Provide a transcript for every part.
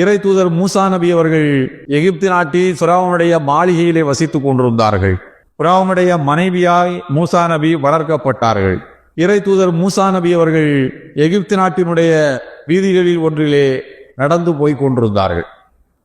இறை தூதர் மூசா நபி அவர்கள் எகிப்து நாட்டில் சுறாவனுடைய மாளிகையிலே வசித்துக் கொண்டிருந்தார்கள். பிராவனுடைய மனைவியாய் மூசா நபி வளர்க்கப்பட்டார்கள். இறை தூதர் மூசா நபி அவர்கள் எகிப்து நாட்டினுடைய வீதிகளில் ஒன்றிலே நடந்து போய் கொண்டிருந்தார்கள்.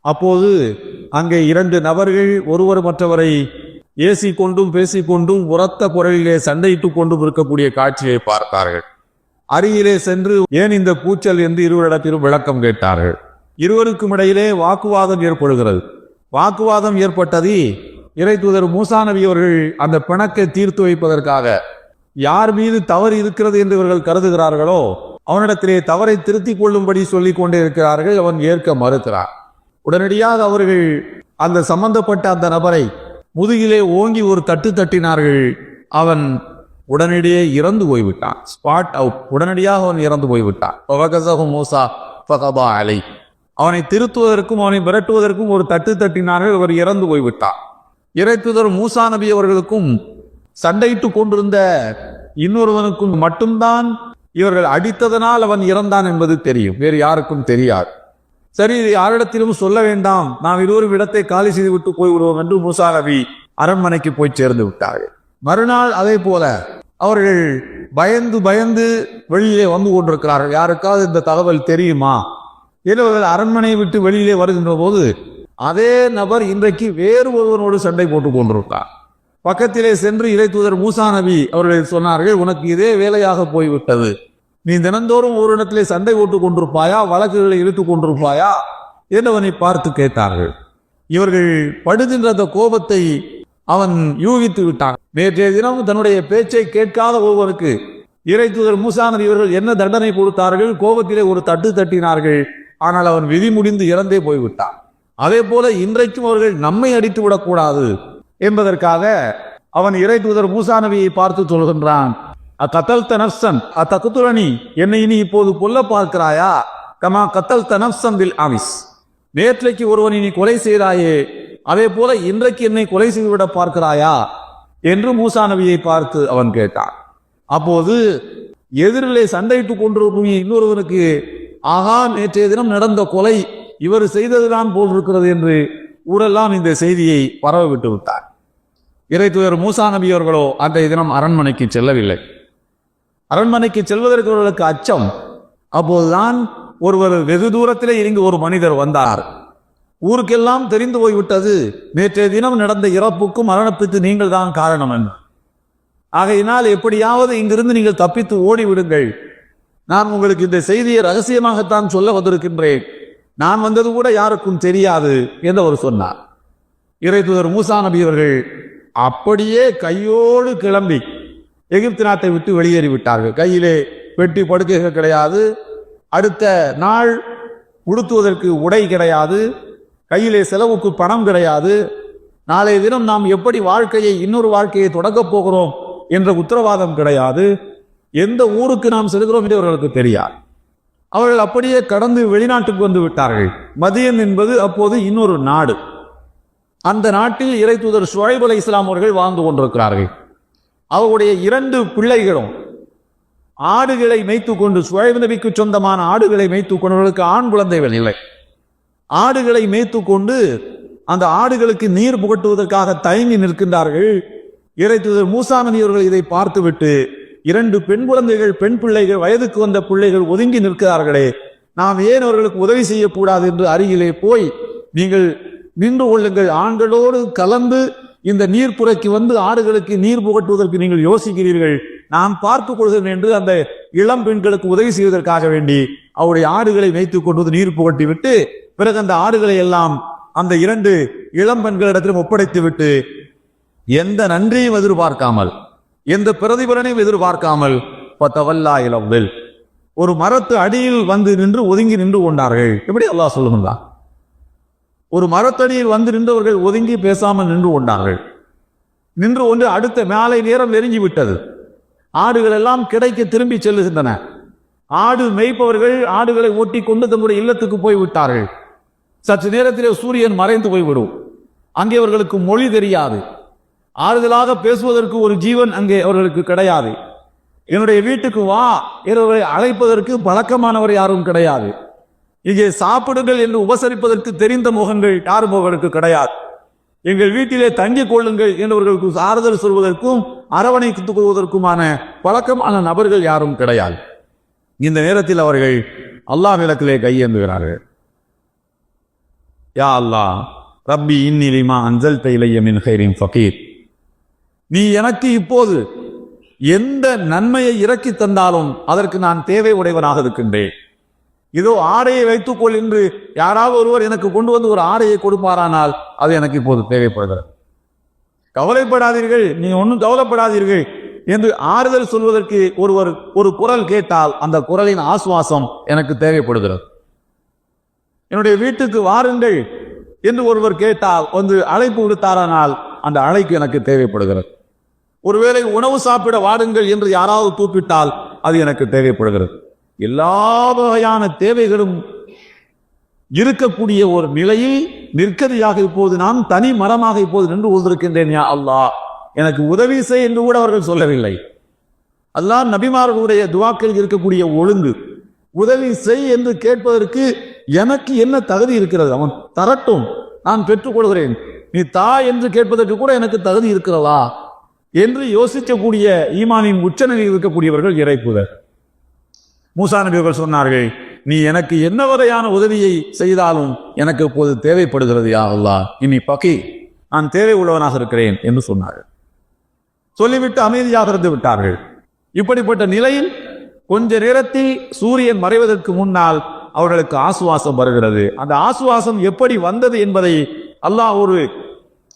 அப்போது அங்கே இரண்டு நபர்கள் ஒருவர் மற்றவரை ஏசி கொண்டும் பேசிக்கொண்டும் உரத்த குரலிலே சண்டையிட்டுக் கொண்டும் இருக்கக்கூடிய காட்சியை பார்த்தார்கள். அருகிலே சென்று ஏன் இந்த கூச்சல்? என்று இருவரிடத்திலும் விளக்கம் கேட்டார்கள். இருவருக்கும் இடையிலே வாக்குவாதம் ஏற்படுகிறது. வாக்குவாதம் ஏற்பட்டது இறை தூதர் மூசா நபி அவர்கள் அந்த பிணக்கை தீர்த்து வைப்பதற்காக யார் மீது தவறு இருக்கிறது என்று இவர்கள் கருதுகிறார்களோ அவனிடத்திலே தவறை திருத்திக் கொள்ளும்படி சொல்லிக் கொண்டே இருக்கிறார்கள் அவன் ஏற்க மறுக்கிறான். உடனடியாக அவர்கள் அந்த சம்பந்தப்பட்ட அந்த நபரை முதுகிலே ஓங்கி ஒரு தட்டு தட்டினார்கள். அவன் உடனடியே இறந்து போய்விட்டான். ஸ்பாட் அவுட் உடனடியாக அவன் இறந்து போய்விட்டான். மூசா ஃபகபா அலை. அவனை திருத்துவதற்கும் அவனை விரட்டுவதற்கும் ஒரு தட்டு தட்டினார்கள் அவர் இறந்து போய்விட்டான் இறைத்துதர் மூசா நபி அவர்களுக்கும் சண்டையிட்டு கொண்டிருந்த இன்னொருவனுக்கும் மட்டும்தான் இவர்கள் அடித்ததனால் அவன் இறந்தான் என்பது தெரியும். வேறு யாருக்கும் தெரியாது. சரி இது யாரிடத்திலும் சொல்ல வேண்டாம். நாம் இருவரும் இடத்தை காலி செய்து விட்டு போய் விடுவோம் என்று மூசா நபி அரண்மனைக்கு போய் சேர்ந்து விட்டார்கள். மறுநாள் அதே போல அவர்கள் பயந்து பயந்து வெளியிலே வந்து கொண்டிருக்கிறார்கள். யாருக்காவது இந்த தகவல் தெரியுமா? இளவர்கள் அரண்மனையை விட்டு வெளியிலே வருகின்ற போது அதே நபர் இன்றைக்கு வேறு ஒருவனோடு சண்டை போட்டுக் கொண்டிருக்கார். பக்கத்திலே சென்று இறை தூதர் மூசா நபி அவர்கள் சொன்னார்கள் உனக்கு இதே வேலையாக போய்விட்டது. நீ தினந்தோறும் ஒரு இடத்திலே சண்டை போட்டுக் கொண்டிருப்பாயா? வழக்குகளை இழுத்து கொண்டிருப்பாயா? என்றவனை பார்த்து கேட்டார்கள். இவர்கள் படுகின்ற அந்த கோபத்தை அவன் யூகித்து விட்டான். நேற்றைய தினம் தன்னுடைய பேச்சை கேட்காத ஒருவருக்கு இறை தூதர் மூசா நபி இவர்கள் என்ன தண்டனை கொடுத்தார்கள்? கோபத்திலே ஒரு தட்டு தட்டினார்கள். ஆனால் அவன் விதி முடிந்து இறந்தே போய்விட்டான். அதே போல இன்றைக்கும் அவர்கள் நம்மை அடித்து விடக்கூடாது என்பதற்காக அவன் இறை தூதர் மூசா நபியை பார்த்து சொல்கின்றான் அக்கத்தல் தனப்சன் அத்தகுத்துரணி என்னை இனி இப்போது கொல்ல பார்க்கிறாயா? கமா கத்தல் தனப்சன் பில் அமிஸ் நேற்றைக்கு ஒருவன் இனி கொலை செய்தாயே அதே போல இன்றைக்கு என்னை கொலை செய்துவிட பார்க்கிறாயா? என்று மூசா நபியை பார்த்து அவன் கேட்டான். அப்போது எதிரிலே சண்டையிட்டுக் கொண்டிருக்கும் இன்னொருவனுக்கு ஆகா நேற்றைய தினம் நடந்த கொலை இவர் செய்ததுதான் போல் இருக்கிறது என்று ஊரெல்லாம் இந்த செய்தியை பரவ விட்டு விட்டார். இறை தூயர் மூசா நபி அவர்களோ அன்றைய தினம் அரண்மனைக்கு செல்லவில்லை. அரண்மனைக்கு செல்வதற்கு அவர்களுக்கு அச்சம். அப்போதுதான் ஒருவர் வெகு தூரத்திலே இருந்து ஒரு மனிதர் வந்தார். ஊருக்கெல்லாம் தெரிந்து போய்விட்டது. நேற்றைய தினம் நடந்த இறப்புக்கும் மரணத்துக்கு நீங்கள் தான் காரணம் என்று ஆகையினால் எப்படியாவது இங்கிருந்து நீங்கள் தப்பித்து ஓடி விடுங்கள் நான் உங்களுக்கு இந்த செய்தியை ரகசியமாகத்தான் சொல்ல வந்திருக்கின்றேன். நான் வந்தது கூட யாருக்கும் தெரியாது என்று அவர் சொன்னார். இறை தூதர் மூசா நபி அவர்கள் அப்படியே கையோடு கிளம்பி எகிப்து நாட்டை விட்டு வெளியேறி விட்டார்கள். கையிலே வெட்டி படுக்கைகள் கிடையாது. அடுத்த நாள் உடுத்துவதற்கு உடை கிடையாது. கையிலே செலவுக்கு பணம் கிடையாது. நாளைய தினம் நாம் எப்படி வாழ்க்கையை இன்னொரு வாழ்க்கையை தொடங்கப் போகிறோம் என்ற உத்தரவாதம் கிடையாது. எந்த ஊருக்கு நாம் செல்கிறோம் என்று அவர்களுக்கு தெரியாது. அவர்கள் அப்படியே கடந்து வெளிநாட்டுக்கு வந்து விட்டார்கள். மதியன் என்பது அப்போது இன்னொரு நாடு. அந்த நாட்டில் இறை தூதர் ஷுவைப் அலை இஸ்லாம் அவர்கள் வாழ்ந்து கொண்டிருக்கிறார்கள். அவருடைய இரண்டு பிள்ளைகளும் ஆடுகளை மேய்த்து கொண்டு சுவைப் நபிக்கு சொந்தமான ஆடுகளை மேய்த்து கொண்டவர்களுக்கு ஆண் குழந்தைகள் இல்லை. ஆடுகளை மேய்த்து கொண்டு அந்த ஆடுகளுக்கு நீர் புகட்டுவதற்காக தயங்கி நிற்கின்றார்கள். இறை தூதர் மூசா அவர்கள் இதை பார்த்துவிட்டு இரண்டு பெண் குழந்தைகள் பெண் பிள்ளைகள் வயதுக்கு வந்த பிள்ளைகள் ஒதுங்கி நிற்கிறார்களே. நாம் ஏன் அவர்களுக்கு உதவி செய்யக்கூடாது என்று அருகிலே போய் நீங்கள் நின்று கொள்ளுங்கள். ஆண்களோடு கலந்து இந்த நீர் புறைக்கு வந்து ஆடுகளுக்கு நீர் புகட்டுவதற்கு நீங்கள் யோசிக்கிறீர்கள். நான் பார்த்துக் கொள்கிறேன் என்று அந்த இளம் பெண்களுக்கு உதவி செய்வதற்காக வேண்டி அவருடைய ஆடுகளை வைத்துக் கொண்டு வந்து நீர் புகட்டி விட்டு பிறகு அந்த ஆடுகளை எல்லாம் அந்த இரண்டு இளம் பெண்களிடத்திலும் ஒப்படைத்து விட்டு எந்த நன்றியும் எதிர்பார்க்காமல் எந்த பிரதிபலனையும் எதிர்பார்க்காமல் பத்தவல்லா இளவில் ஒரு மரத்து அடியில் வந்து நின்று ஒதுங்கி நின்று கொண்டார்கள். எப்படி அல்லாஹ் சொல்லுங்களா ஒரு மரத்தடியில் வந்து நின்றவர்கள் ஒதுங்கி பேசாமல் நின்று கொண்டார்கள். நின்று ஒன்று அடுத்த மேலை நேரம் எரிஞ்சு விட்டது. ஆடுகள் எல்லாம் கிடைக்க திரும்பி செல்லுகின்றன. ஆடு மேய்ப்பவர்கள் ஆடுகளை ஓட்டி கொண்டு தங்களுடைய இல்லத்துக்கு போய் விட்டார்கள். சற்று நேரத்திலே சூரியன் மறைந்து போய்விடும். அங்கே அவர்களுக்கு மொழி தெரியாது. ஆறுதலாக பேசுவதற்கு ஒரு ஜீவன் அங்கே அவர்களுக்கு கிடையாது. என்னுடைய வீட்டுக்கு வா என்பவரை அழைப்பதற்கு பழக்கமானவர் யாரும் கிடையாது. இங்கே சாப்பிடுங்கள் என்று உபசரிப்பதற்கு தெரிந்த முகங்கள் யாரும் அவர்களுக்கு கிடையாது. எங்கள் வீட்டிலே தங்கிக் கொள்ளுங்கள் என்றவர்களுக்கு ஆறுதல் சொல்வதற்கும் அரவணைத்துக் கொள்வதற்குமான பழக்கமான நபர்கள் யாரும் கிடையாது. இந்த நேரத்தில் அவர்கள் அல்லாஹ் விளக்கிலே கையேந்துகிறார்கள் யா அல்லாஹ் ரப்பி இன்னிலிமா அஞ்சல் தைலையமின் ஹைரின் ஃபகீர். நீ எனக்கு இப்போது எந்த நன்மையை இறக்கி தந்தாலும் அதற்கு நான் தேவை உடையவனாக இருக்கின்றேன். இதோ ஆடையை வைத்துக்கொள் என்று யாராவது ஒருவர் எனக்கு கொண்டு வந்து ஒரு ஆடையை கொடுப்பாரானால் அது எனக்கு இப்போது தேவைப்படுகிறது. கவலைப்படாதீர்கள் நீ ஒன்றும் கவலைப்படாதீர்கள் என்று ஆறுதல் சொல்வதற்கு ஒருவர் ஒரு குரல் கேட்டால் அந்த குரலின் ஆசுவாசம் எனக்கு தேவைப்படுகிறது. என்னுடைய வீட்டுக்கு வாருங்கள் என்று ஒருவர் கேட்டால் வந்து அழைப்பு விடுத்தாரானால் அந்த அழைப்பு எனக்கு தேவைப்படுகிறது. ஒருவேளை உணவு சாப்பிட வாடுங்கள் என்று யாராவது கூப்பிட்டால் அது எனக்கு தேவைப்படுகிறது. எல்லா வகையான தேவைகளும் இருக்கக்கூடிய ஒரு நிலையில் நிற்கதியாக இப்போது நான் தனி மரமாக இப்போது நின்று கொண்டிருக்கின்றேன் யா அல்லாஹ். எனக்கு உதவி செய் என்று கூட அவர்கள் சொல்லவில்லை. அல்லாஹ் நபிமார்களுடைய துவாக்கள் இருக்கக்கூடிய ஒழுங்கு உதவி செய் என்று கேட்பதற்கு எனக்கு என்ன தகுதி இருக்கிறது? அவன் தரட்டும் நான் பெற்றுக்கொள்கிறேன். நீ தா என்று கேட்பதற்கு கூட எனக்கு தகுதி இருக்கிறதா? என்று யோசிக்கக்கூடிய ஈமானின் உச்சநிலையில் இருக்கக்கூடியவர்கள் இறைப்புதர். மூசா நபி சொன்னார்கள் நீ எனக்கு என்ன வகையான உதவியை செய்தாலும் எனக்கு இப்போது தேவைப்படுகிறது யா அல்லாஹ். இனி பகி நான் தேவை உள்ளவனாக இருக்கிறேன் என்று சொன்னார்கள். சொல்லிவிட்டு அமைதியாக இருந்து விட்டார்கள். இப்படிப்பட்ட நிலையில் கொஞ்ச நேரத்தில் சூரியன் மறைவதற்கு முன்னால் அவர்களுக்கு ஆசுவாசம் வருகிறது. அந்த ஆசுவாசம் எப்படி வந்தது என்பதை அல்லாஹ் ஒரு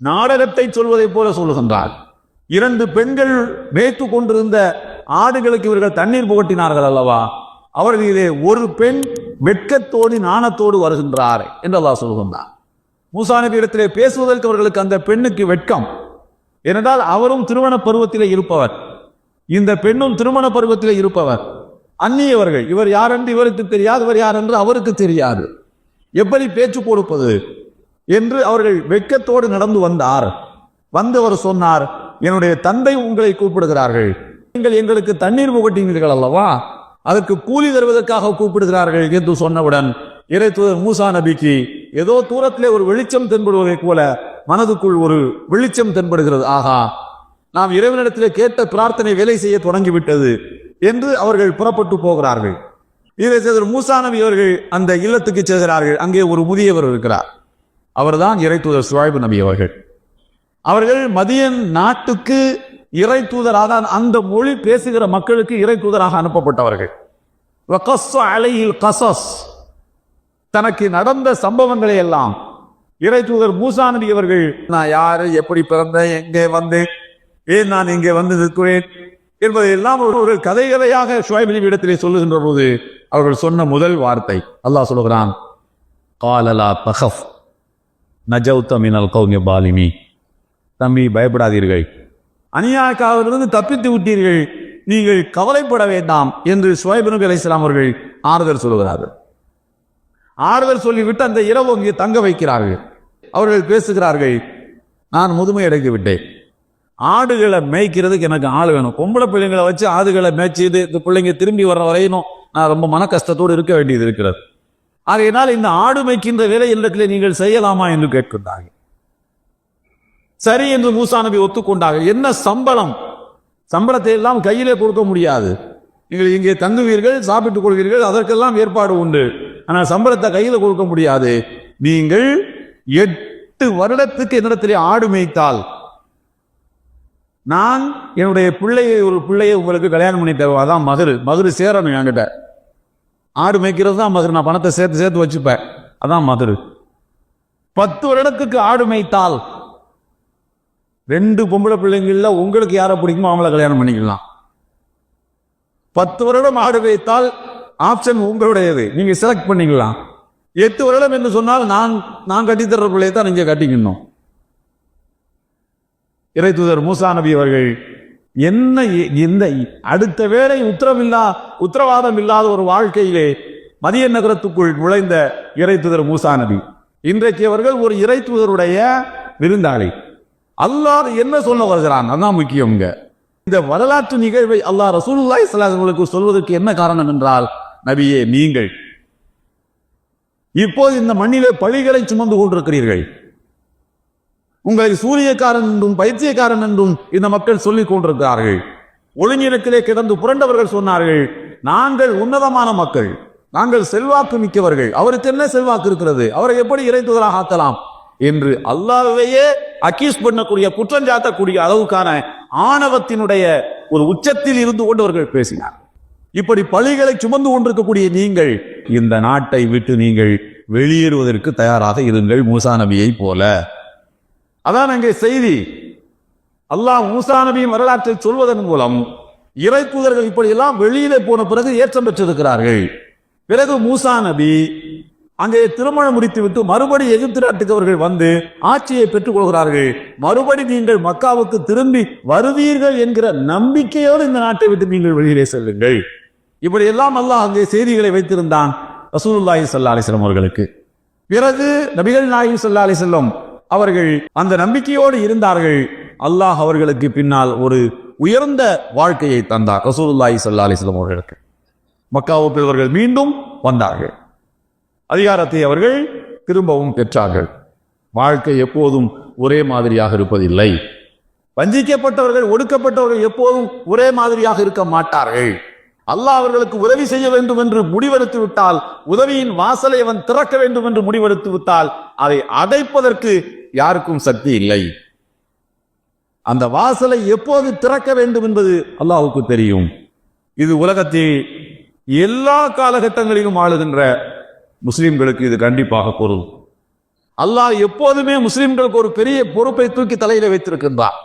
நாடகத்தை சொல்வதைப் போல சொல்லுகின்றார் இரண்டு பெண்கள் மேய்த்து கொண்டிருந்த ஆடுகளுக்கு இவர்கள் தண்ணீர் புகட்டினார்கள் அல்லவா? அவர்களிலே ஒரு பெண் வெட்கத்தோடு நாணத்தோடு வருகின்றார் என்று அல்லாஹ் சொல்கின்றார் மூசா நபி இடத்திலே பேசுவதற்கு அவர்களுக்கு அந்த பெண்ணுக்கு வெட்கம். ஏனென்றால் அவரும் திருமண பருவத்திலே இருப்பவர். இந்த பெண்ணும் திருமண பருவத்திலே இருப்பவர். அந்நியவர்கள் இவர் யார் என்று இவருக்கு தெரியாது இவர் யார் என்று அவருக்கு தெரியாது. எப்படி பேச்சு கொடுப்பது என்று அவர்கள் வெட்கத்தோடு நடந்து வந்தார். வந்தவர் சொன்னார் என்னுடைய தந்தை உங்களை கூப்பிடுகிறார்கள். நீங்கள் எங்களுக்கு தண்ணீர் புகட்டினீர்கள் அல்லவா? அதற்கு கூலி தருவதற்காக கூப்பிடுகிறார்கள் என்று சொன்னவுடன் இறைத்துவர் மூசா நபிக்கு ஏதோ தூரத்திலே ஒரு வெளிச்சம் தென்படுவதை போல மனதுக்குள் ஒரு வெளிச்சம் தென்படுகிறது. ஆகா நாம் இறைவனிடத்திலே கேட்ட பிரார்த்தனை வேலை செய்ய தொடங்கிவிட்டது என்று அவர்கள் புறப்பட்டு போகிறார்கள். இதை செய்த மூசா நபி அவர்கள் அந்த இல்லத்துக்கு செல்கிறார்கள். அங்கே ஒரு முதியவர் இருக்கிறார். அவர்தான் இறை தூதர் சுவாய்பு நபி அவர்கள். அவர்கள் மதியன் நாட்டுக்கு இறை தூதராக அந்த மொழி பேசுகிற மக்களுக்கு இறை தூதராக அனுப்பப்பட்டவர்கள். அலையில் கசஸ் தனக்கு நடந்த சம்பவங்களை எல்லாம் இறை தூதர் மூசா நபி அவர்கள் நான் யாரு? எப்படி பிறந்தேன்? எங்கே வந்தேன்? ஏன் நான் இங்கே வந்து நிற்கிறேன்? என்பதை எல்லாம் ஒரு ஒரு கதை கதையாக ஷுவைப் இடத்திலே சொல்லுகின்ற போது அவர்கள் சொன்ன முதல் வார்த்தை அல்லாஹ் சொல்லுகிறான் காலலா தஹப் நஜவுத்த மினல் கௌமிய பாலிமி தம்பி பயப்படாதீர்கள். அநியாயக்காவிலிருந்து தப்பித்து விட்டீர்கள். நீங்கள் கவலைப்பட வேண்டாம் என்று சுவைப் நபி அவர்கள் ஆறுதல் சொல்லுகிறார்கள். ஆறுதல் சொல்லிவிட்டு அந்த இரவு அங்கே தங்க வைக்கிறார்கள். அவர்கள் பேசுகிறார்கள் நான் முதுமை அடைந்து விட்டேன். ஆடுகளை மேய்க்கிறதுக்கு எனக்கு ஆள் வேணும். பொம்பளை பிள்ளைங்களை வச்சு ஆடுகளை மேய்ச்சி இது இந்த பிள்ளைங்க திரும்பி வர வரையினும் நான் ரொம்ப மன கஷ்டத்தோடு இருக்க வேண்டியது இருக்கிறது. ஆகையினால் இந்த ஆடு மேய்க்கின்ற வேலை இல்லத்திலே நீங்கள் செய்யலாமா? என்று கேட்கின்றார்கள். சரி என்று மூசா நபி ஒத்துக்கொண்டாங்க. என்ன சம்பளம்? சம்பளத்தை எல்லாம் கையிலே கொடுக்க முடியாது. நீங்கள் இங்கே தங்குவீர்கள் சாப்பிட்டுக் கொள்வீர்கள் அதற்கெல்லாம் ஏற்பாடு உண்டு. ஆனால் சம்பளத்தை கையில் கொடுக்க முடியாது. நீங்கள் எட்டு வருடத்துக்கு என்னிடத்திலே ஆடு மேய்த்தால் நான் என்னுடைய பிள்ளையை ஒரு பிள்ளையை உங்களுக்கு கல்யாணம் பண்ணி தருவா அதான் மகரு. மகரு சேரணும் என்கிட்ட. ஆடு மேய்க்கிறது தான் மகரு. நான் பணத்தை சேர்த்து சேர்த்து வச்சுப்பேன். அதான் மதுரு பத்து வருடத்துக்கு ஆடு மேய்த்தால் ரெண்டு பொம்பளை பிள்ளைங்களில் உங்களுக்கு யாரை பிடிக்குமோ அவங்கள கல்யாணம் பண்ணிக்கலாம். பத்து வருடம் ஆடு வைத்தால் ஆப்ஷன் உங்களுடையது. நீங்கள் செலக்ட் பண்ணிக்கலாம். எட்டு வருடம் என்று சொன்னால் நான் நான் கட்டித்தர்ற பிள்ளையை தான் நீங்கள் கட்டிக்கணும். இறை தூதர் மூசா நபி அவர்கள் என்ன இந்த அடுத்த வேளை உத்தரவில்லா உத்தரவாதம் இல்லாத ஒரு வாழ்க்கையிலே மதிய நகரத்துக்குள் நுழைந்த இறை தூதர் மூசா நபி. இன்றைக்கு அவர்கள் ஒரு இறை தூதருடைய விருந்தாளி. அல்லாஹ் என்ன சொல்ல வருகிறான்? அதான் முக்கியம் இங்க. இந்த வரலாற்று நிகழ்வை அல்லாஹ் ரசூலுல்லாஹி ஸல்லல்லாஹு சொல்வதற்கு என்ன காரணம் என்றால் நபியே நீங்கள் இப்போது இந்த மண்ணிலே பழிகளை சுமந்து கொண்டிருக்கிறீர்கள். உங்களை சூரியக்காரன் என்றும் பைத்தியக்காரன் என்றும் இந்த மக்கள் சொல்லிக் கொண்டிருக்கிறார்கள். ஒளிஞிறக்கிலே கிடந்து புரண்டவர்கள் சொன்னார்கள் நாங்கள் உன்னதமான மக்கள். நாங்கள் செல்வாக்கு மிக்கவர்கள். அவருக்கு என்ன செல்வாக்கு இருக்கிறது? அவரை எப்படி இறைத்துதலாக ஆக்கலாம்? என்று அல்லாவையே அக்யூஸ் பண்ணக்கூடிய குற்றஞ்சாட்டக்கூடிய அளவுக்கான ஆணவத்தினுடைய ஒரு உச்சத்தில் இருந்து கொண்டு அவர்கள் பேசினார் இப்படி பழிகளை சுமந்து கொண்டிருக்கக்கூடிய நீங்கள் இந்த நாட்டை விட்டு நீங்கள் வெளியேறுவதற்கு தயாராக இருங்கள் மூசா நபியை போல. அதான் அங்கே செய்தி. அல்லாஹ் மூசா நபியின் வரலாற்றை சொல்வதன் மூலம் இறை தூதர்கள் இப்படியெல்லாம் வெளியிலே போன பிறகு ஏற்றம் பெற்றிருக்கிறார்கள். பிறகு மூசா நபி அங்கே திருமணம் முடித்துவிட்டு மறுபடி எகிப்து நாட்டுக்கு அவர்கள் வந்து ஆட்சியை பெற்றுக் கொள்கிறார்கள். மறுபடி நீங்கள் மக்காவுக்கு திரும்பி வருவீர்கள் என்கிற நம்பிக்கையோடு இந்த நாட்டை விட்டு நீங்கள் வெளியிலே செல்லுங்கள். இப்படி எல்லாம் அல்லாஹ் அங்கே செய்திகளை வைத்திருந்தான் ரசூலுல்லாஹி சல்லா அலிஸ்லம் அவர்களுக்கு. பிறகு நபிகள் நாயகம் சல்லா அலிஸ்லம் அவர்கள் அந்த நம்பிக்கையோடு இருந்தார்கள். அல்லாஹ் அவர்களுக்கு பின்னால் ஒரு உயர்ந்த வாழ்க்கையை தந்தார் ரசூலுல்லாஹி சல்லா அலிஸ்லம் அவர்களுக்கு. மக்காவுக்கு இவர்கள் மீண்டும் வந்தார்கள். அதிகாரத்தை அவர்கள் திரும்பவும் பெற்றார்கள். வாழ்க்கை எப்போதும் ஒரே மாதிரியாக இருப்பதில்லை. வஞ்சிக்கப்பட்டவர்கள் ஒடுக்கப்பட்டவர்கள் எப்போதும் ஒரே மாதிரியாக இருக்க மாட்டார்கள். அல்லாஹ் அவர்களுக்கு உதவி செய்ய வேண்டும் என்று முடிவெடுத்து விட்டால் உதவியின் வாசலை அவன் திறக்க வேண்டும் என்று முடிவெடுத்து விட்டால் அதை அடைப்பதற்கு யாருக்கும் சக்தி இல்லை. அந்த வாசலை எப்போது திறக்க வேண்டும் என்பது அல்லாஹுக்கு தெரியும். இது உலகத்தில் எல்லா காலகட்டங்களிலும் ஆளுகின்ற முஸ்லீம்களுக்கு இது கண்டிப்பாக பொருள் அல்லாஹ் எப்போதுமே முஸ்லிம்களுக்கு ஒரு பெரிய பொறுப்பை தூக்கி தலையில வைத்திருக்கின்றார்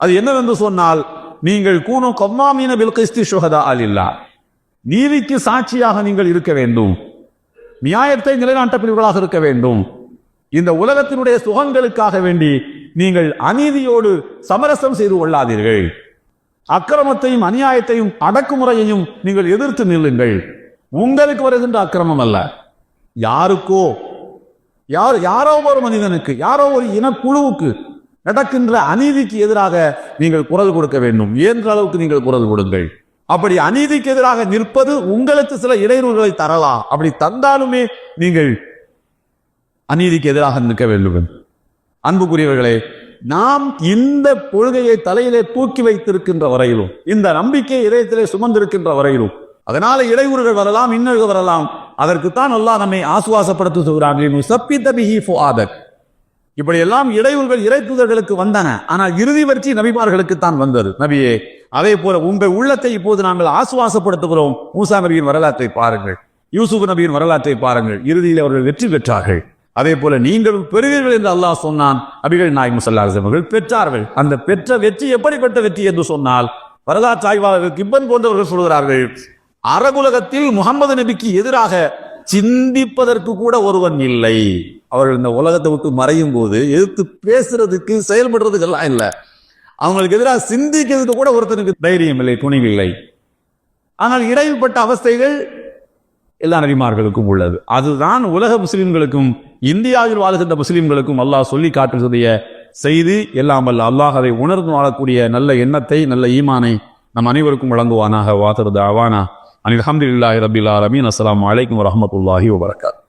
அது என்னவென்று சொன்னால் நீங்கள் கூணும் கொம்மாமீன பில்கிஸ்தி சுகதா இல்லா நீதிக்கு சாட்சியாக நீங்கள் இருக்க வேண்டும். நியாயத்தை நிலைநாட்டப்பிரிவுகளாக இருக்க வேண்டும். இந்த உலகத்தினுடைய சுகங்களுக்காக வேண்டி நீங்கள் அநீதியோடு சமரசம் செய்து கொள்ளாதீர்கள். அக்கிரமத்தையும் அநியாயத்தையும் அடக்குமுறையையும் நீங்கள் எதிர்த்து நில்லுங்கள். உங்களுக்கு வருகின்ற அக்கிரமம் அல்ல. யாருக்கோ? யார் யாரோ ஒரு மனிதனுக்கு யாரோ ஒரு இனக்குழுவுக்கு நடக்கின்ற அநீதிக்கு எதிராக நீங்கள் குரல் கொடுக்க வேண்டும். இயன்ற அளவுக்கு நீங்கள் குரல் கொடுங்கள். அப்படி அநீதிக்கு எதிராக நிற்பது உங்களுக்கு சில இடையூறுகளை தரலாம் அப்படி தந்தாலுமே நீங்கள் அநீதிக்கு எதிராக நிற்க வேண்டும். அன்புக்குரியவர்களே நாம் இந்த கொள்கையை தலையிலே தூக்கி வைத்திருக்கின்ற வரையிலும் இந்த நம்பிக்கை இதயத்திலே சுமந்திருக்கின்ற வரையிலும் அதனால இடையூறுகள் வரலாம் இன்னல்கள் வரலாம் அதற்குத்தான் அல்லாஹ் நம்மை ஆசுவாசப்படுத்த சொல்கிறான் சப்பித்த இப்படி எல்லாம் இடையூறுகள் இறைத்துதர்களுக்கு வந்தன. ஆனால் இறுதி வரிச்சி நபிமார்களுக்கு தான் வந்தது. நபியே அதே போல உங்கள் உள்ளத்தை இப்போது நாங்கள் ஆசுவாசப்படுத்துகிறோம். மூசா நபியின் வரலாற்றை பாருங்கள். யூசுப் நபியின் வரலாற்றை பாருங்கள். இறுதியில் அவர்கள் வெற்றி பெற்றார்கள். அதே போல நீங்கள் பெறுவீர்கள் என்று அல்லாஹ் சொன்னான். அபிகள் நாய் முசல்லாஸ் அவர்கள் பெற்றார்கள். அந்த பெற்ற வெற்றி எப்படிப்பட்ட வெற்றி என்று சொன்னால் வரலாற்று ஆய்வாளர்கள் கிப்பன் போன்றவர்கள் சொல்கிறார்கள். அரகுலகத்தில் முகமது நபிக்கு எதிராக சிந்திப்பதற்கு கூட ஒருவன் இல்லை. அவர்கள் இந்த உலகத்தை விட்டு மறையும் போது எதிர்த்து பேசுறதுக்கு செயல்படுறதுக்கெல்லாம் இல்லை. அவங்களுக்கு எதிராக சிந்திக்கிறதுக்கு கூட ஒருத்தனுக்கு தைரியம் இல்லை துணிவில்லை ஆனால் இடைப்பட்ட அவஸ்தைகள் எல்லா நபிமார்களுக்கும் உள்ளது. அதுதான் உலக முஸ்லிம்களுக்கும் இந்தியாவில் வாழ்கின்ற முஸ்லிம்களுக்கும் அல்லாஹ் சொல்லி காட்டுவதைய செய்து. எல்லாம் அல்ல அல்லாஹ் அதை உணர்ந்து வாழக்கூடிய நல்ல எண்ணத்தை நல்ல ஈமானை நம் அனைவருக்கும் வழங்குவானாக. வாத்தருது அவானா அனில் அஹமதுல்லாஹி ரபில் ஆலமீன் அஸ்ஸலாமு அலைக்கும் வரஹ்மத்துல்லாஹி வபரகாத்